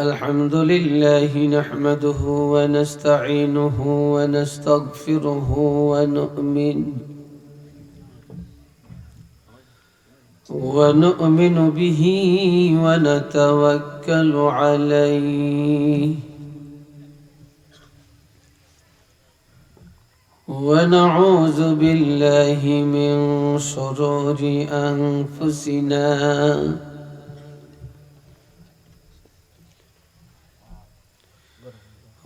الحمد لله نحمده ونستعينه ونستغفره ونؤمن ونؤمن به ونتوكل عليه ونعوذ بالله من شرور أنفسنا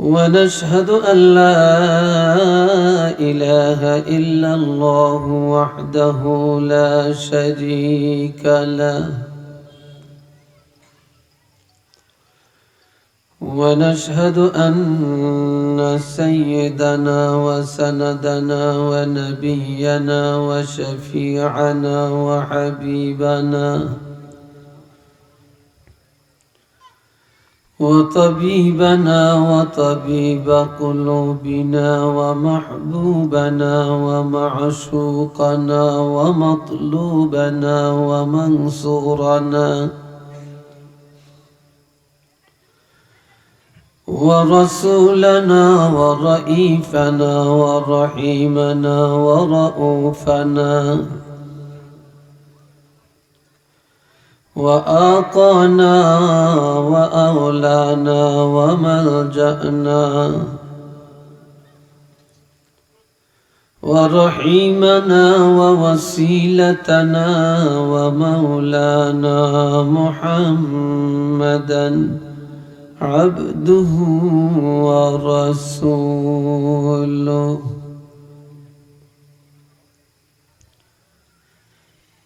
ونشهد أن لا إله إلا الله وحده لا شريك له. ونشهد أن سيدنا وسندنا ونبينا وشفيعنا وحبيبنا وطبيبنا وطبيب قلوبنا ومحبوبنا ومعشوقنا ومطلوبنا ومنصورنا. ورسولنا ورئيفنا ورحيمنا ورؤوفنا. وآقانا وأولانا وملجأنا ورحيمنا ووسيلتنا ومولانا محمدا عبده ورسوله.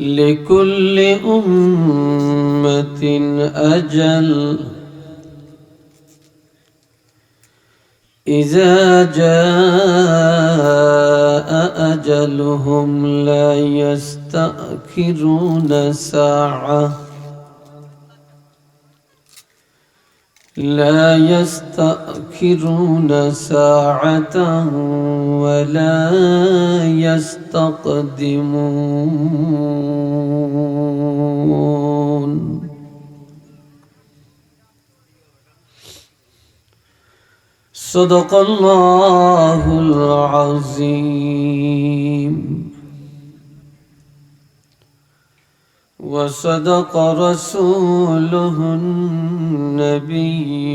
لكل أمة أجل. إذا جاء أجلهم لا يستأخرون ساعة. لا يستأخرون ساعة ولا يستقدمون. صدق الله العظيم. وصدق رسوله النبي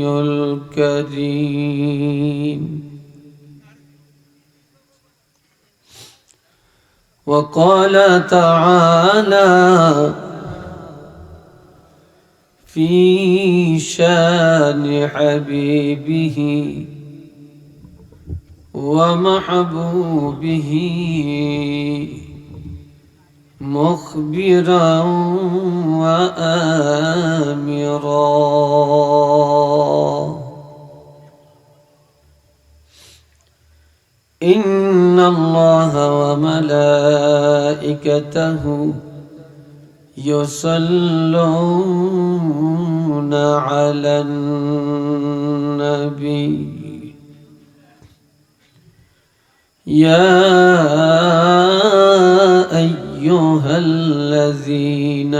الكريم. وقال تعالى في شان حبيبه ومحبوبه مخبرا وآمرا. إن الله وملائكته يصلون على النبي. يا أيها الذين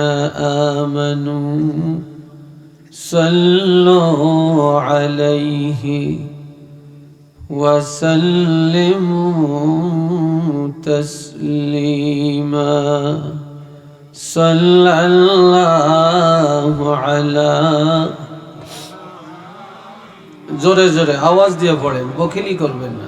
آمنوا صلوا عليه وسلموا تسليما صلى الله على জোরে জোরে আওয়াজ দিয়ে পড়েন বকিলি করবেন না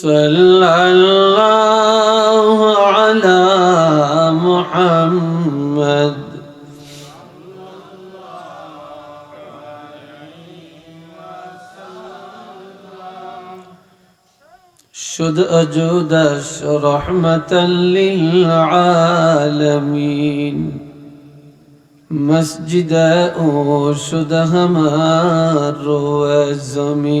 صلى الله على محمد. شد أجودش رحمة للعالمين. مسجد أو شد همار والزمين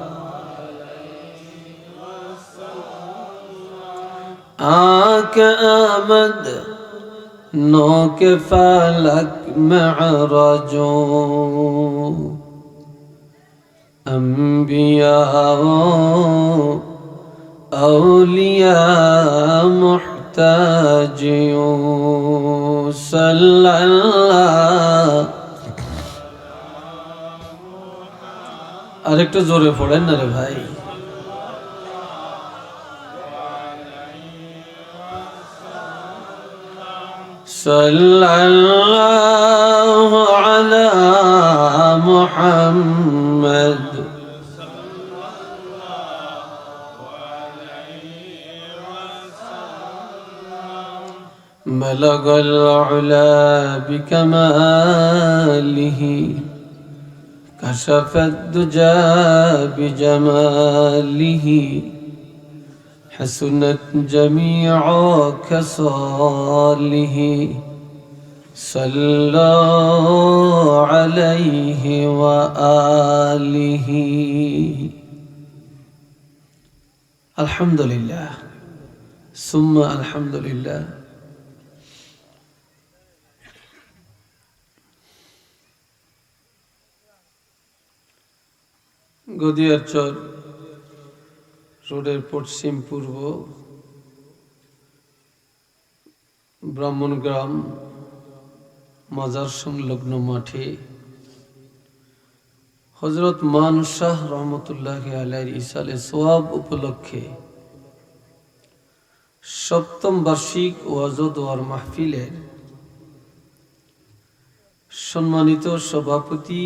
آك آمد نوك فلك معرج أنبياء أولياء محتاج صلى الله আরেকটু জোরে পড়েন না রে ভাই صلى الله على محمد. بلغ العلا بكماله كشف الدجى بجماله. حسنت جميع خصاله صلى عليه وآله الحمد لله ثم الحمد لله গদিয়ার চর রোডের পশ্চিম পূর্ব ব্রাহ্মণগ্রাম মাজার সংলগ্ন মাঠে হজরত মান শাহ রহমতুল্লাহ আলাইর ইসালে সোয়াব উপলক্ষে সপ্তম বার্ষিক ওয়াজদ ওয়ার মাহফিলের সম্মানিত সভাপতি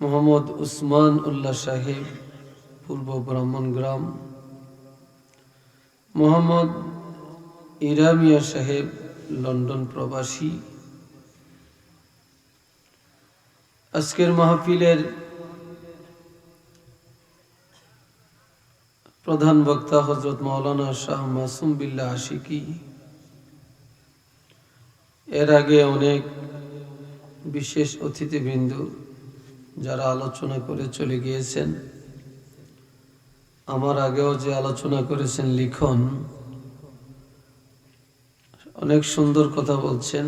মোহাম্মদ উসমান উল্লাহ সাহেব পূর্ব ব্রাহ্মণ গ্রাম। মোহাম্মদ ইরামিয়া সাহেব, লন্ডন প্রবাসী। আজকের মাহফিলের প্রধান বক্তা হজরত মৌলানা শাহ মাসুম বিল্লা আশিকি। এর আগে অনেক বিশেষ অতিথিবৃন্দ যারা আলোচনা করে চলে গিয়েছেন। আমার আগেও যে আলোচনা করেছেন লিখন, অনেক সুন্দর কথা বলছেন।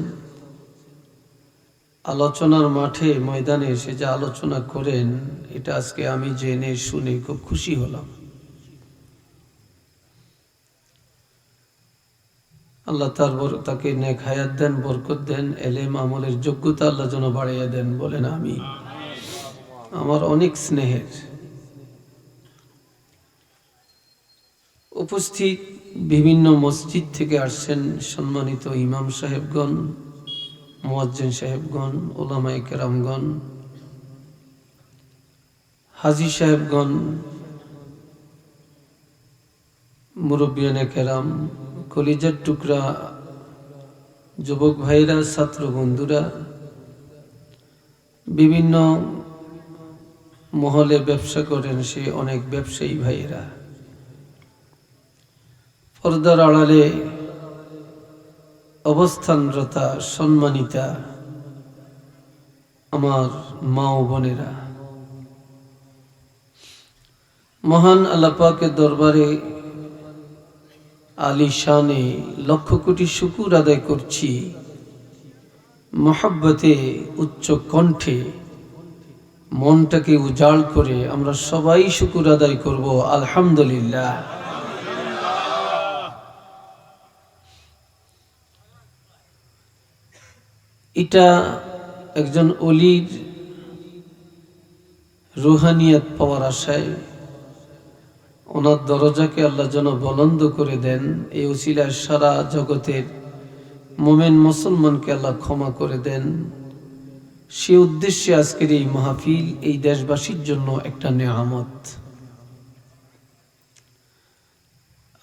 আলোচনার মাঠে, ময়দানে এসে যে আলোচনা করেন, এটা আজকে আমি জেনে শুনে খুব খুশি হলাম। আল্লাহ তার তাকে নেক হায়াত দেন, বরকত দেন, এলেম আমলের যোগ্যতা আল্লাহ যেন বাড়িয়ে দেন, বলেন আমি আমার অনেক স্নেহের উপস্থিত বিভিন্ন মসজিদ থেকে আসছেন সম্মানিত ইমাম সাহেবগণ, মোয়াজ্জেন সাহেবগণ ওলামাই কেরামগণ, হাজি সাহেবগণ, মুরব্বিয়ানে কেরাম, কলিজার টুকরা, যুবক ভাইরা ছাত্র বন্ধুরা, বিভিন্ন মহলে ব্যবসা করেন সে অনেক ব্যবসায়ী ভাইয়েরা। পর্দার আড়ালে অবস্থানরতা সম্মানিতা আমার মা ও বোনেরা। মহান আল্লাপাকের দরবারে আলী শানে লক্ষ কোটি শুকুর আদায় করছি। মহাব্বতে উচ্চ কণ্ঠে মনটাকে উজাড় করে আমরা সবাই শুকুর আদায় করব, আলহামদুলিল্লাহ। এটা একজন অলির রুহানিয়াত পাওয়ার আশায় ওনার দরজাকে আল্লাহ যেন বলন্দ করে দেন। এই উসিলায় সারা জগতের মোমেন মুসলমানকে আল্লাহ ক্ষমা করে দেন। সে উদ্দেশ্যে আজকের এই মাহফিল, এই দেশবাসীর জন্য একটা নেয়ামত।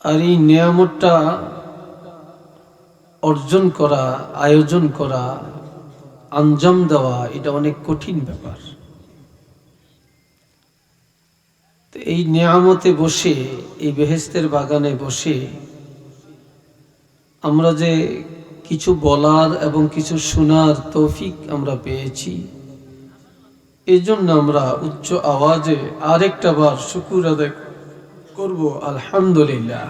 আর এই নিয়ামতটা অর্জন করা, আয়োজন করা আঞ্জাম দেওয়া, এটা অনেক কঠিন ব্যাপার। এই নিয়ামতে বসে, এই বেহেস্তের বাগানে বসে, আমরা যে কিছু বলার এবং কিছু শোনার তৌফিক আমরা পেয়েছি এই জন্য আমরা উচ্চ আওয়াজে আরেকটা বার শুকুর আদায় করব, আলহামদুলিল্লাহ।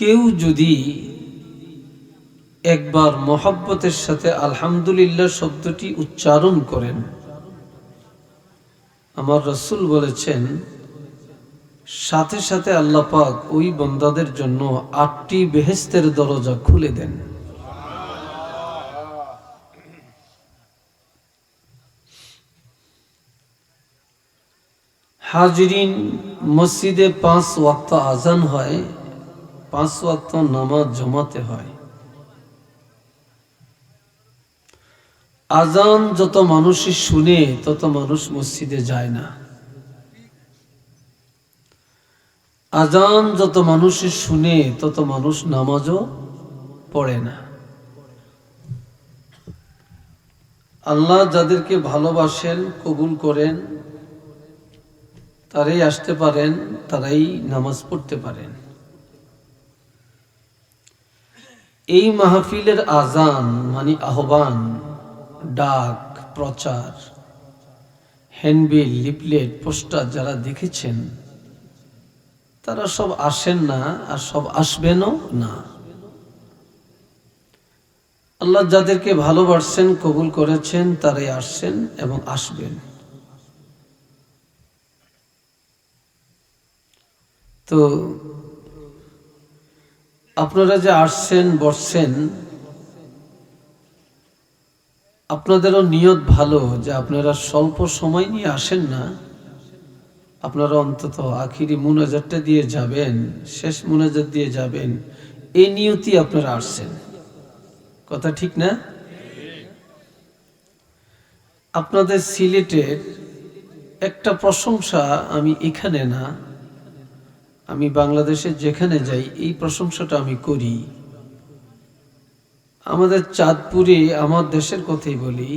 কেউ যদি একবার মহব্বতের সাথে আলহামদুলিল্লাহ শব্দটি উচ্চারণ করেন, আমার রসুল বলেছেন, সাথে সাথে আল্লাহ পাক ওই বন্দাদের জন্য আটটি বেহেস্তের দরজা খুলে দেন। হাজরিন মসজিদে পাঁচ ওয়াক্ত আজান হয়। পাঁচ ওয়াক্ত নামাজ জমাতে হয়। আজান যত মানুষই শুনে, তত মানুষ মসজিদে যায় না। আজান যত মানুষই শুনে, তত মানুষ নামাজও পড়ে না। আল্লাহ যাদেরকে ভালোবাসেন, কবুল করেন, তারাই আসতে পারেন, তারাই নামাজ পড়তে পারেন। এই মাহফিলের আজান মানে আহ্বান, ডাক, প্রচার, হ্যান্ডবিল, লিপলেট, পোস্টার যারা দেখেছেন, তারা সব আসেন না আর সব আসবেনও না। আল্লাহ যাদেরকে ভালোবাসছেন, কবুল করেছেন, তারাই আসছেন এবং আসবেন। তো আপনারা যে আসছেন, বসছেন, আপনাদেরও নিয়ত ভালো যে আপনারা স্বল্প সময় নিয়ে আসেন না। আপনারা অন্তত আখিরি মুনাজারটা দিয়ে যাবেন, শেষ মুনাজার দিয়ে যাবেন। এই নিয়তি আপনারা আসছেন। কথা ঠিক না? আপনাদের সিলেটের একটা প্রশংসা আমি এখানে না আমি বাংলাদেশে যেখানে যাই, এই প্রশংসাটা আমি করি। আমাদের চাঁদপুরে, আমার দেশের কথাই বলি,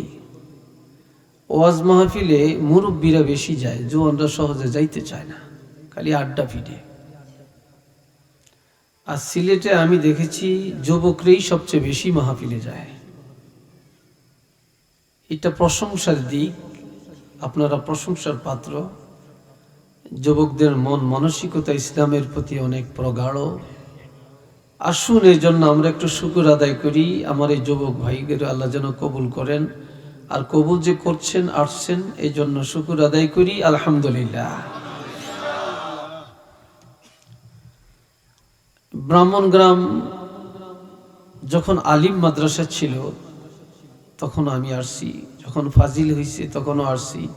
ওয়াজ মাহফিলে মুরব্বীরা বেশি যায়, জোয়ানরা সহজে যাইতে চায় না, খালি আড্ডা ফিরে। আর সিলেটে আমি দেখেছি, যুবকরাই সবচেয়ে বেশি মাহফিলে যায়। এটা প্রশংসার দিক, আপনারা প্রশংসার পাত্র। যুবকদের মন মানসিকতা ইসলামের প্রতি অনেক প্রগাঢ়। আসুন এই জন্য আমরা একটু শুকুর আদায় করি, আমার এই যুবক ভাইদের আল্লাহ যেন কবুল করেন। আর কবুল যে করছেন, আসছেন, এই জন্য শুকুর আদায় করি, আলহামদুলিল্লাহ। ব্রাহ্মণ গ্রাম যখন আলিম মাদ্রাসা ছিল, তখন আমি আসছি। যখন ফাজিল হয়েছে তখনও আসছি।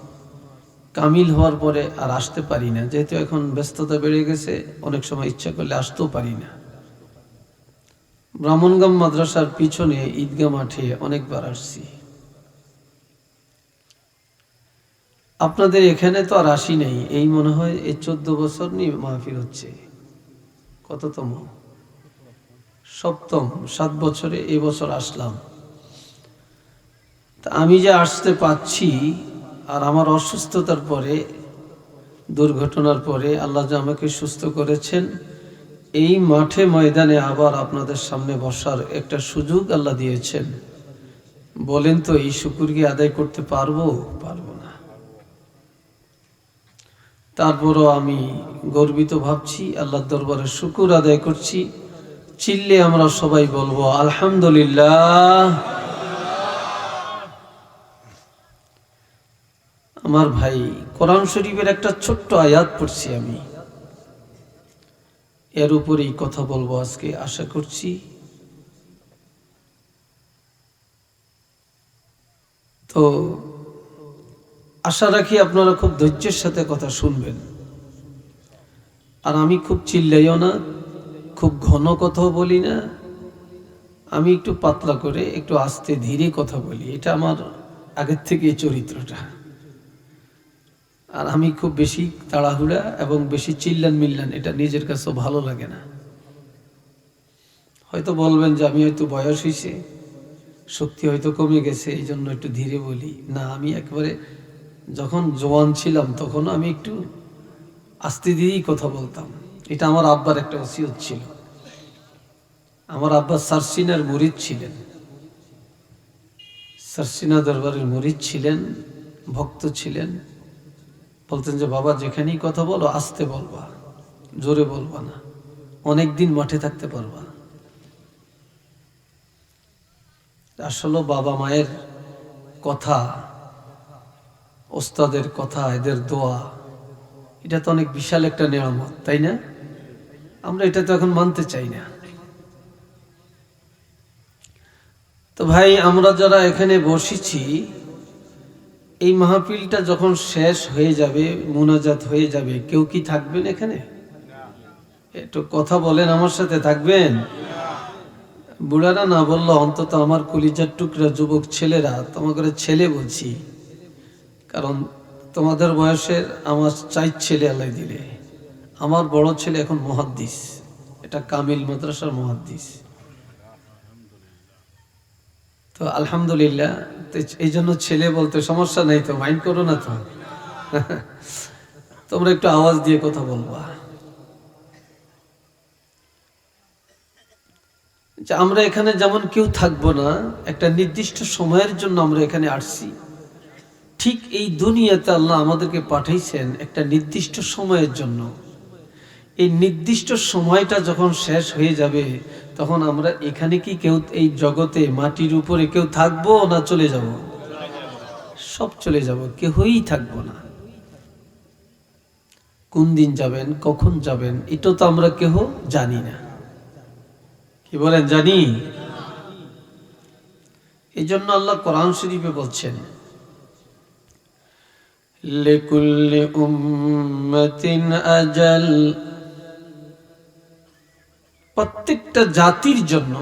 কামিল হওয়ার পরে আর আসতে পারি না। যেহেতু এখন ব্যস্ততা বেড়ে গেছে, অনেক সময় ইচ্ছা করলে আসতেও পারি না। ব্রাহ্মণগাম মাদ্রাসার পিছনে ঈদগাহ মাঠে অনেকবার আসছি। আপনাদের এখানে তো আর আসি নাই। এই মনে হয় এই চোদ্দ বছর নিয়ে মাহফিল হচ্ছে। কততম? সপ্তম। সাত বছরে এবছর আসলাম। তা আমি যে আসতে পাচ্ছি আর আমার অসুস্থতার পরে, দুর্ঘটনার পরে আল্লাহ আমাকে সুস্থ করেছেন, এই মাঠে ময়দানে আবার আপনাদের সামনে বসার একটা সুযোগ আল্লাহ দিয়েছেন। বলেন তো, এই শুকুর কি আদায় করতে পারব? পারব না। তারপরও আমি গর্বিত ভাবছি, আল্লাহর দরবারে শুকুর আদায় করছি। চিল্লে আমরা সবাই বলব, আলহামদুলিল্লাহ। আমার ভাই, কোরআন শরীফের একটা ছোট্ট আয়াত পড়ছি আমি। এর উপরেই কথা বলব আজকে, আশা করছি। তো, আশা রাখি আপনারা খুব ধৈর্যের সাথে কথা শুনবেন। আর আমি খুব চিল্লাইও না, খুব ঘন কথাও বলি না। আমি একটু পাতলা করে, একটু আস্তে ধীরে কথা বলি, এটা আমার আগের থেকে চরিত্রটা। আর আমি খুব বেশি তাড়াহুড়া এবং বেশি চিল্লান মিল্লান এটা নিজের কাছেও ভালো লাগে না। হয়তো বলবেন যে আমি হয়তো বয়স হয়েছে শক্তি হয়তো কমে গেছে এই জন্য একটু ধীরে বলি। না, আমি একবারে যখন জোয়ান ছিলাম তখন আমি একটু আস্তে দিয়েই কথা বলতাম। এটা আমার আব্বার একটা ওসিয়ত ছিল। আমার আব্বা সারসিনার মুরিদ ছিলেন। সারসিনা দরবারের মুরিদ ছিলেন, ভক্ত ছিলেন। বলতেন যে, বাবা, যেখানেই কথা বলো, আস্তে বলবা। জোরে বলবা না। অনেক দিন মাঠে থাকতে পারবা আসলে বাবা মায়ের কথা, ওস্তাদের কথা, এদের দোয়া, এটা তো অনেক বিশাল একটা নিয়ামত, তাই না? আমরা এটা তো এখন মানতে চাই না। তো ভাই, আমরা যারা এখানে বসেছি এই মাহফিলটা যখন শেষ হয়ে যাবে, মুনাজাত হয়ে যাবে, কেউ কি থাকবেন এখানে? একটু কথা বলেন আমার সাথে, থাকবেন? বুড়ারা না বলল, অন্তত আমার কলিজার টুকরা যুবক ছেলেরা, তোমাকে ছেলে বলছি। কারণ তোমাদের বয়সের আমার চাই ছেলে আল্লাহ দিলে। আমার বড় ছেলে এখন মহাদ্দিস। এটা কামিল মাদ্রাসার মহাদ্দিস। তো আলহামদুলিল্লাহ এই জন্য ছেলে বলতে সমস্যা নেই তো মাইন্ড করো না তো। তোমরা একটু আওয়াজ দিয়ে কথা বলবা। যে আমরা এখানে যেমন কেউ থাকব না, একটা নির্দিষ্ট সময়ের জন্য আমরা এখানে আসছি। ঠিক এই দুনিয়াতে আল্লাহ আমাদেরকে পাঠাইছেন একটা নির্দিষ্ট সময়ের জন্য। এই নির্দিষ্ট সময়টা যখন শেষ হয়ে যাবে তখন আমরা, এখানে কি কেউ এই জগতে মাটির উপরে কেউ থাকব না চলে যাব? সব চলে যাব কেউই থাকব না। কোন দিন যাবেন, কখন যাবেন, এটা তো আমরা কেহ জানি না। কি বলেন, জানি? এই জন্য আল্লাহ কোরআন শরীফে বলছেন লিকুল্লি উম্মাতিন আজাল প্রত্যেকটা জাতির জন্য,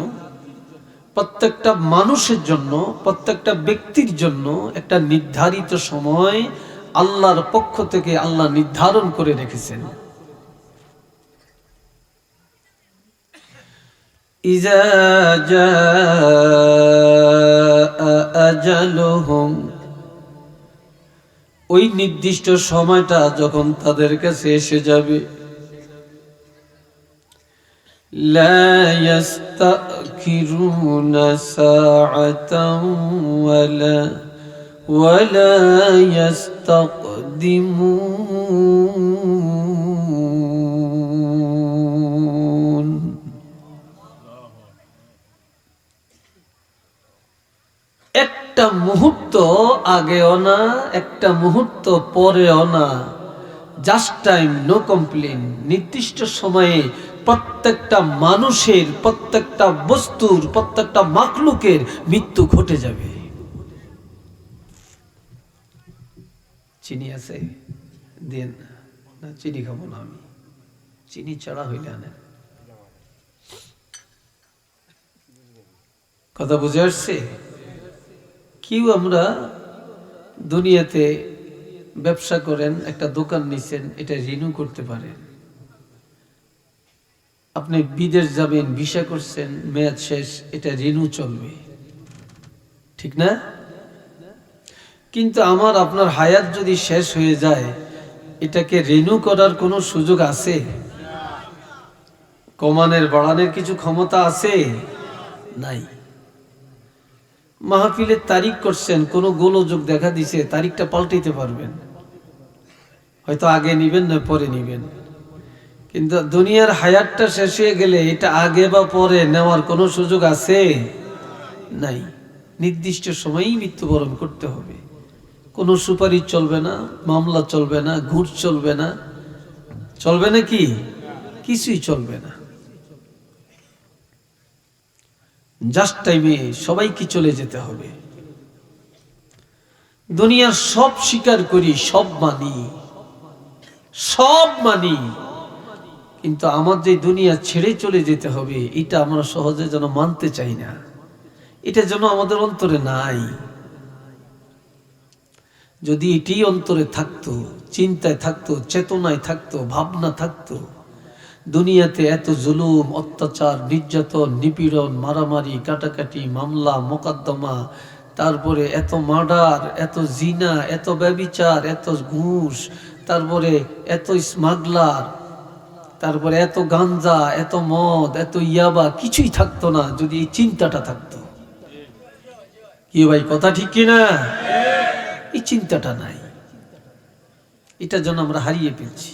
প্রত্যেকটা মানুষের জন্য, প্রত্যেকটা ব্যক্তির জন্য একটা নির্ধারিত সময় আল্লাহর পক্ষ থেকে আল্লাহ নির্ধারণ করে রেখেছেন। ওই নির্দিষ্ট সময়টা যখন তাদের কাছে এসে যাবে لا يستأخرون ساعة ولا ولا يستقدمون একটা মুহূর্ত আগেও না একটা মুহূর্ত পরেও না জাস্ট টাইম নো কমপ্লেন নির্দিষ্ট সময়ে প্রত্যেকটা মানুষের, প্রত্যেকটা বস্তুর, প্রত্যেকটা মাকলুকের মৃত্যু ঘটে যাবে। চিনি আছে? দেন না। চিনি খাব না আমি। চিনি ছাড়া হইলে আনেন কথা বুঝে আসছে? কেউ আমরা দুনিয়াতে ব্যবসা করেন, একটা দোকান নিছেন, এটা রিনিউ করতে পারেন। আপনি বিদেশ যাবেন, ভিসা করছেন, মেয়াদ শেষ, এটা রিনিউ চলবে। ঠিক না? কিন্তু আমার, আপনার হায়াত যদি শেষ হয়ে যায়, এটাকে রিনিউ করার কোনো সুযোগ আছে? কমানের, বাড়ানোর কিছু ক্ষমতা আছে? নাই। মাহফিলের তারিখ করছেন, কোনো গোলযোগ দেখা দিছে, তারিখটা পাল্টাইতে পারবেন। হয়তো আগে নিবেন না, পরে নিবেন। কিন্তু দুনিয়ার হায়াতটা শেষ হয়ে গেলে এটা আগে বা পরে নেওয়ার কোনো সুযোগ আছে? নাই। নির্দিষ্ট সময়ই মৃত্যুবরণ করতে হবে। কোনো সুপারিশ চলবে না, মামলা চলবে না, ঘুষ চলবে না। চলবে না কি? কিছুই চলবে না। জাস্ট টাইমে সবাইকে চলে যেতে হবে। দুনিয়ার সব স্বীকার করি, সব মানি। সব মানি। কিন্তু আমার যে দুনিয়া ছেড়ে চলে যেতে হবে, এটা আমরা সহজে যেন মানতে চাই না। এটা যেন আমাদের অন্তরে নাই। যদি এটি অন্তরে থাকতো, চিন্তায় থাকতো, চেতনায় থাকতো, ভাবনা থাকতো, দুনিয়াতে এত জুলুম, অত্যাচার, নির্যাতন, নিপীড়ন, মারামারি, কাটাকাটি, মামলা, মোকদ্দমা, তারপরে এত মার্ডার, এত জিনা, এত ব্যবিচার, এত ঘুষ, তারপরে এত স্মাগলার তারপরে এত গাঞ্জা, এত মদ, এত ইয়াবা, কিছুই থাকতো না, যদি এই চিন্তাটা থাকতো। কি ভাই, কথা ঠিক কিনা এই চিন্তাটা নাই। এটা যেন আমরা হারিয়ে ফেলছি।